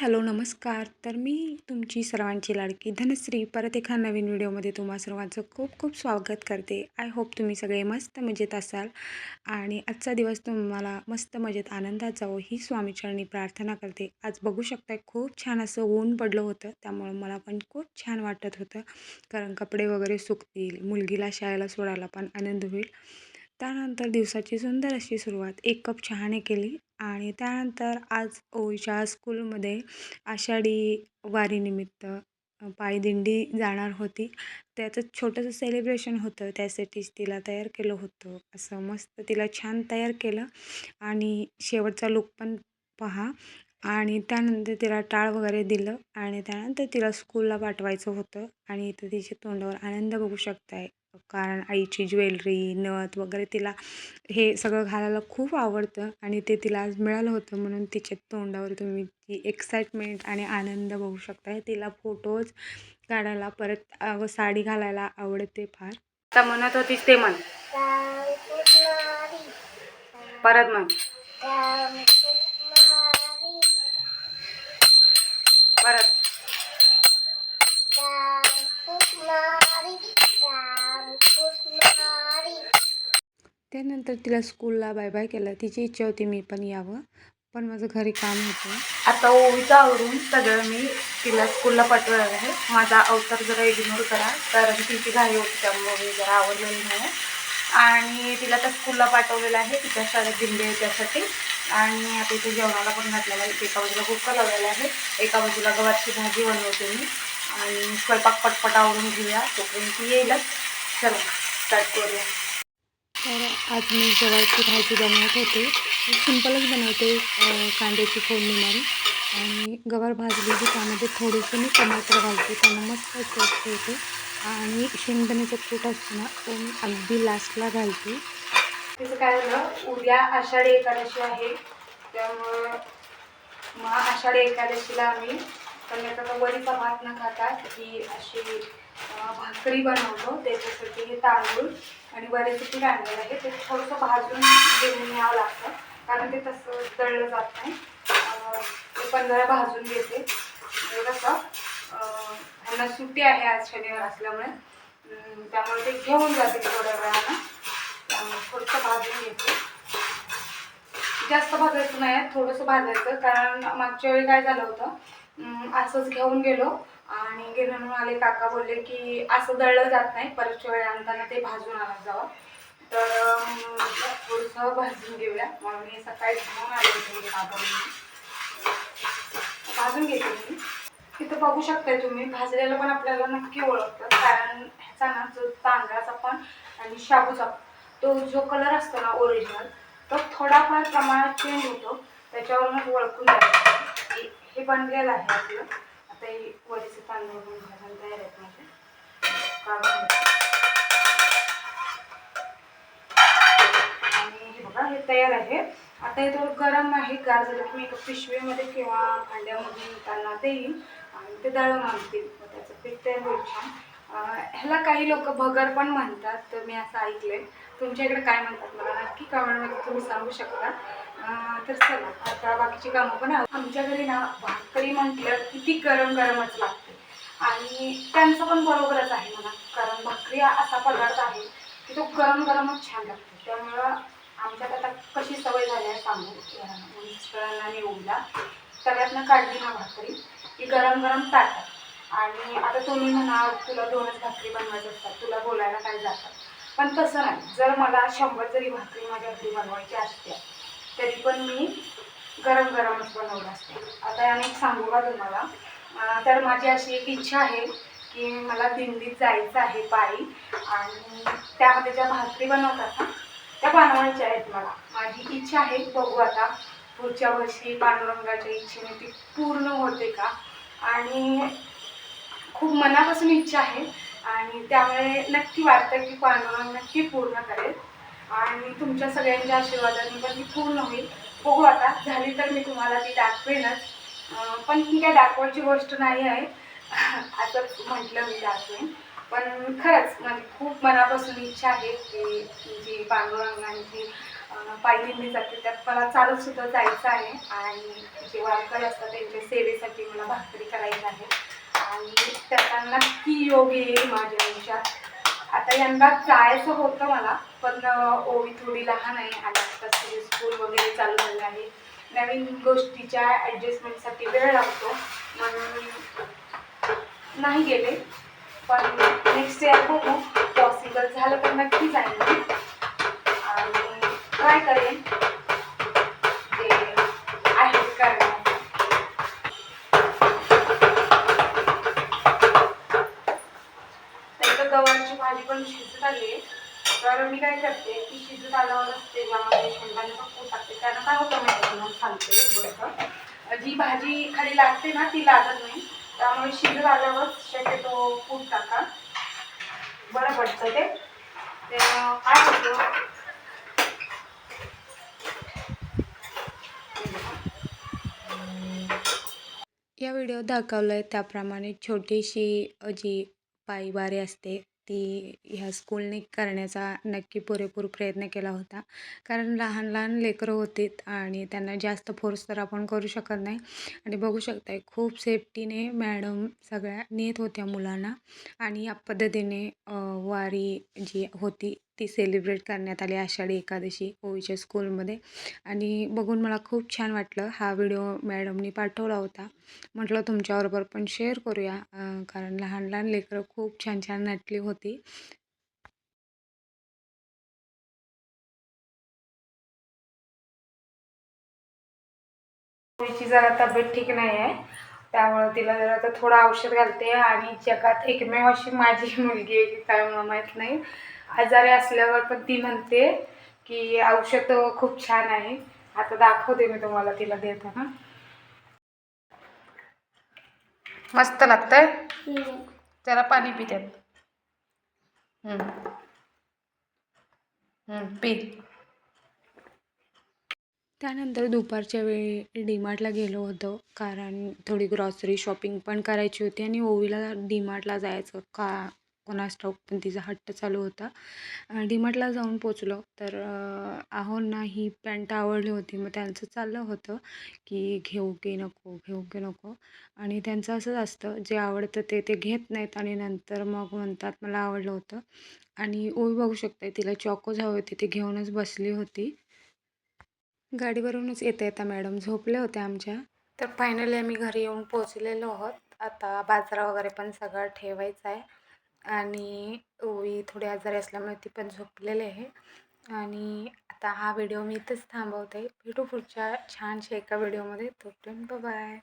Hello नमस्कार. तर मी तुमची सर्वांची लाडकी धनश्री. परत एका नवीन व्हिडिओमध्ये तुम्हा सर्वांचं खूप खूप स्वागत करते. आय होप तुम्ही सगळे मस्त मजेत असाल. आणि आजचा दिवस तुम्हाला मस्त मजेत आनंदात जावो ही स्वामीचरणी प्रार्थना करते. आज बघू शकताय खूप छान असं ऊन पडलं होतं. त्यामुळं मला पण खूप छान वाटत होतं. कारण कपडे वगैरे सुकतील. मुलगीला शाळेला सोडायला पण आनंद होईल. त्यानंतर दिवसाची सुंदर अशी सुरुवात. एक कप चहाने केली आणि त्यानंतर आज ओळीच्या स्कूलमध्ये आषाढी वारीनिमित्त पायदिंडी जाणार होती. त्याचं छोटंसं सेलिब्रेशन होतं. त्यासाठीच तिला तयार केलं होतं. असं मस्त तिला छान तयार केलं. आणि शेवटचा लुक पण पहा. आणि त्यानंतर तिला टाळ वगैरे दिलं. आणि त्यानंतर तिला स्कूलला पाठवायचं होतं. आणि इथं तिच्या तोंडावर आनंद बघू शकताय. कारण आईची ज्वेलरी नथ वगैरे तिला हे सगळं घालायला खूप आवडतं आणि ते तिला आज मिळालं होतं म्हणून तिच्या तोंडावर तुम्ही ती एक्साइटमेंट आणि आनंद बघू शकताय तिला फोटोज काढायला परत व साडी घालायला आवडते फार. आता म्हणत होतीस ते म्हण. परत म्हण. परत. त्यानंतर तिला स्कूलला बाय बाय केलं. तिची इच्छा होती मी पण यावं पण माझं घरी काम होतं. आता ओवीचं आवरून सगळं मी तिला स्कूलला पाठवणार आहे. माझा अवतार जरा इग्नोर करा कारण तिची घाई होती त्यामुळे मी जरा आवडलेली नाही आणि तिला त्या स्कूलला पाठवलेलं आहे तिच्या शाळेत दिंडे त्यासाठी. आणि आता इथे जेवणाला पण घातलेलं आहे. एका बाजूला कुकर लावलेला आहे. एका बाजूला गव्हाची भाजी बनवते मी. आणि स्वयंपाक पटपट आवरून घेऊया. तोपर्यंत ती येईलच. चला स्टार्ट करूया. तर आज मी गव्हाची भाजी बनवत होते. सिंपलच बनवते कांद्याची फोडणी मारून आणि गवार भाजली की त्यामध्ये थोडेसे मी टमाटर घालते. त्यांना मस्त टेस्ट होते आणि शेंगदाण्याचं कूट असतो ना तो मी अगदी लास्टला घालते. त्याचं काय झालं उद्या आषाढी एकादशी आहे. त्यामुळं मग आषाढी एकादशीला आम्ही संध्याकाळचा वरीचा भात न खाता ही अशी भाकरी बनवतो. त्याच्यासाठी हे तांदूळ आणि वरीचं पीठ आणलेलं आहे ते थोडंसं भाजून घेऊन यावं लागतं. कारण ते तसं दळलं जात नाही. ते पण जरा भाजून घेते. म्हणजे कसं ह्यांना सुट्टी आहे आज शनिवार असल्यामुळे. त्यामुळे ते घेऊन जाते थोड्या वेळानं. त्यामुळे थोडंसं भाजून घेते. जास्त भाजायचं नाही थोडंसं भाजायचं. कारण मागच्या वेळी काय झालं होतं असंच घेऊन गेलो. आणि गेल्यानं आले काका बोलले की असं दळलं जात नाही परतच्या वेळी आणताना ते भाजून आणत जावं. तर थोडंसं भाजून घेऊया. मग मी सकाळी घेऊन आले होते काका भाजून घेते मी. तिथं बघू शकताय तुम्ही भाजलेलं पण आपल्याला नक्की ओळखतं कारण ह्याचा ना जो तांदळाचा पण आणि शाबूचा तो जो कलर असतो ना ओरिजिनल तो थोडाफार प्रमाणात चेंज होतो. त्याच्यावरूनच ओळखून जायचं. हे बनलेलं आहे आपलं. आता ही वडीचे तांदूळ पण भाजायला तयार आहेत माझे. आणि हे बघा हे तयार आहे. आता हे थोडं गरम आहे. गार झालं की मी एका पिशवीमध्ये किंवा भांड्यामध्ये त्यांना देईन आणि ते दळून आणतील. त्याचं पीठ तयार होईल छान. ह्याला काही लोक भगर पण म्हणतात. तर मी असं ऐकलंय. तुमच्या इकडे काय म्हणतात मला? नक्की कमेंटमध्ये तुम्ही सांगू शकता. तर चला आता बाकीची कामं पण आमच्या घरी ना भाकरी म्हटलं किती गरम गरमच लागते. आणि त्यांचं पण बरोबरच आहे म्हणा कारण भाकरी हा असा पदार्थ आहे की तो गरम गरमच छान लागतो. त्यामुळं आमच्यात आता कशी सवय झाली आहे सांगू? मिस्टरांना आणि सगळ्यातनं काढली ना भाकरी. की गरम गरम ताटात. आणि आता तुम्ही म्हणा तुला दोनच भाकरी बनवायचं असतात तुला बोलायला काय जातात पण तसं नाही. जर मला शंभर जरी भाकरी माझ्या घरी बनवायची असते तरी पण मी गरम गरमच बनवलं असते. आता याने एक सांगू का तुम्हाला? तर माझी अशी एक इच्छा आहे की मला दिंडीत जायचं आहे पायी आणि त्यामध्ये ज्या भाकरी बनवतात ना त्या बनवायच्या आहेत मला. माझी इच्छा आहे बघू आता पुढच्या वर्षी पांडुरंगाच्या इच्छेने ती पूर्ण होते का? आणि खूप मनापासून इच्छा आहे आणि त्यामुळे नक्की वाटतं की पांडुरंग नक्की पूर्ण करेल. आणि तुमच्या सगळ्यांच्या आशीर्वादाने पण ती पूर्ण होईल. बघू आता झाली तर मी तुम्हाला ती दाखवेनच. पण ही काय दाखवायची गोष्ट नाही आहे. असंच म्हटलं मी दाखवेन. पण खरंच म्हणजे खूप मनापासून इच्छा आहे की जी पांडुरंगांची अं, मी जाते त्यात मला चालत सुद्धा जायचं आहे. आणि जे वारकरी असतात त्यांच्या सेवेसाठी मला भाकरी करायची आहे. आणि त्याचा नक्की योग येईल माझ्या आयुष्यात. आता यंदा जायचं होतं मला पण ओवी थोडी लहान आहे आणि आता स्कूल वगैरे चालू झाले आहे. नवीन गोष्टीच्या ॲडजस्टमेंटसाठी वेळ लागतो. म्हणून नाही गेले. पण नेक्स्ट इयर बघू. पॉसिबल झालं तर नक्की जाईल शिजत आल्यावरच त्याच्यामध्ये शेंगदाण्याचं कूट टाकते त्यानं काय होतं माहिती म्हणून सांगते थोडंसं जी भाजी खाली लागते ना ती लागत नाही. त्यामुळे शिजत आल्यावरच शक्यतो कूट टाका. बरं पडतं ते. काय होतं? या व्हिडिओत दाखवलं आहे त्याप्रमाणे छोटीशी जी पायवारी असते ती ह्या स्कूलने करण्याचा नक्की पुरेपूर प्रयत्न केला होता. कारण लहान लहान लेकरं होतीत आणि त्यांना जास्त फोर्स तर आपण करू शकत नाही. आणि बघू शकताय खूप सेफ्टीने मॅडम सगळ्या नेत होत्या मुलांना. आणि या पद्धतीने वारी जी होती ती सेलिब्रेट करण्यात आली आषाढी एकादशी ओवीच्या स्कूलमध्ये. आणि बघून मला खूप छान वाटलं हा व्हिडिओ मॅडमनी पाठवला होता. म्हटलं तुमच्याबरोबर पण शेअर करूया. कारण लहान लहान लेकरं खूप छान छान नटली होती. तिची जरा तब्येत ठीक नाही आहे. त्यामुळं तिला जरा आता थोडं औषध घालते आणि जगात एकमेव अशी माझी मुलगी आहे की काय मला माहीत नाही. आजारी असल्यावर पण ती म्हणते की औषध खूप छान आहे. आता दाखवते मी तुम्हाला तिला देताना. मस्त लागतंय? त्याला पाणी पिते पी. त्यानंतर दुपारच्या वेळी डीमार्टला गेलो होतो. कारण थोडी ग्रॉसरी शॉपिंग पण करायची होती आणि ओवीला डीमार्टला जायचं का कोणास ठाऊक पण तिचा हट्ट चालू होता. डीमार्टला जाऊन पोचलो तर आहोंना ही पॅन्ट आवडली होती. मग त्यांचं चाललं होतं की घेऊ की नको घेऊ की नको. आणि त्यांचं असंच असतं जे आवडतं ते ते घेत नाहीत. आणि नंतर मग म्हणतात मला आवडलं होतं. आणि ओवी बघू शकते तिला चॉकोज हवे होते ते घेऊनच बसली होती. गाडीवरूनच येता येता मॅडम झोपल्या होत्या आमच्या. तर फायनली आम्ही घरी येऊन पोचलेलो आहोत. आता बाजारा वगैरे पण सगळं ठेवायचं आहे. आणि ओवी थोडी आजारी असल्यामुळे ती पण झोपलेली आहे. आणि आता हा व्हिडिओ मी इथंच थांबवते. भेटू पुढच्या छानशा एका व्हिडिओमध्ये. तोपर्यंत बाय